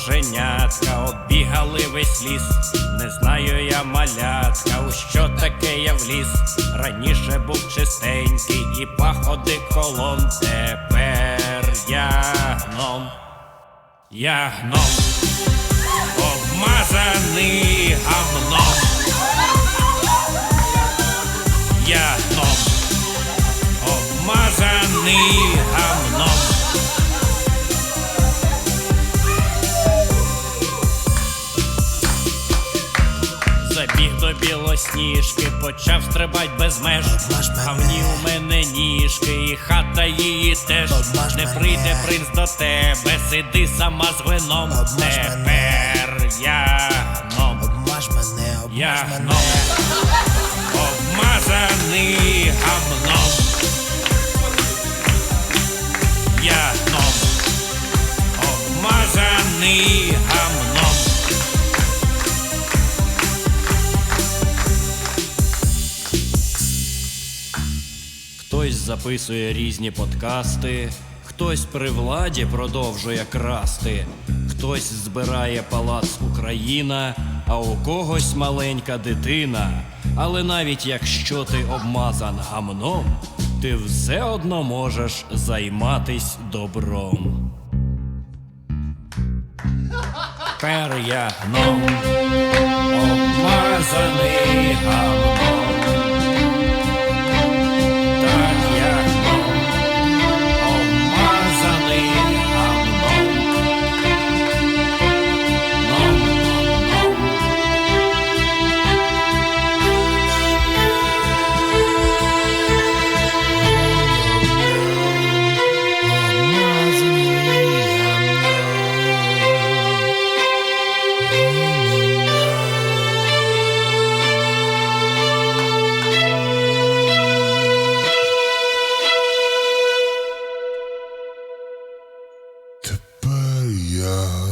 кошенятка, оббігали весь ліс. Не знаю я малятка, у що таке я вліз. Раніше був чистенький і паходи колон. Тепер я гном. Я гном, обмазаний гамном. Я гном, обмазаний Забіг до білосніжки, почав стрибать без меж. Гавні у мене ніжки, і хата її теж. Не прийде принц до тебе, сиди сама з вином. Тепер я гном. Я гном. Хтось записує різні подкасти, хтось при владі продовжує красти, хтось збирає палац Україна, а у когось маленька дитина. Але навіть якщо ти обмазан гамном, ти все одно можеш займатись добром. Тепер я гном, обмазаний гамном. Yeah.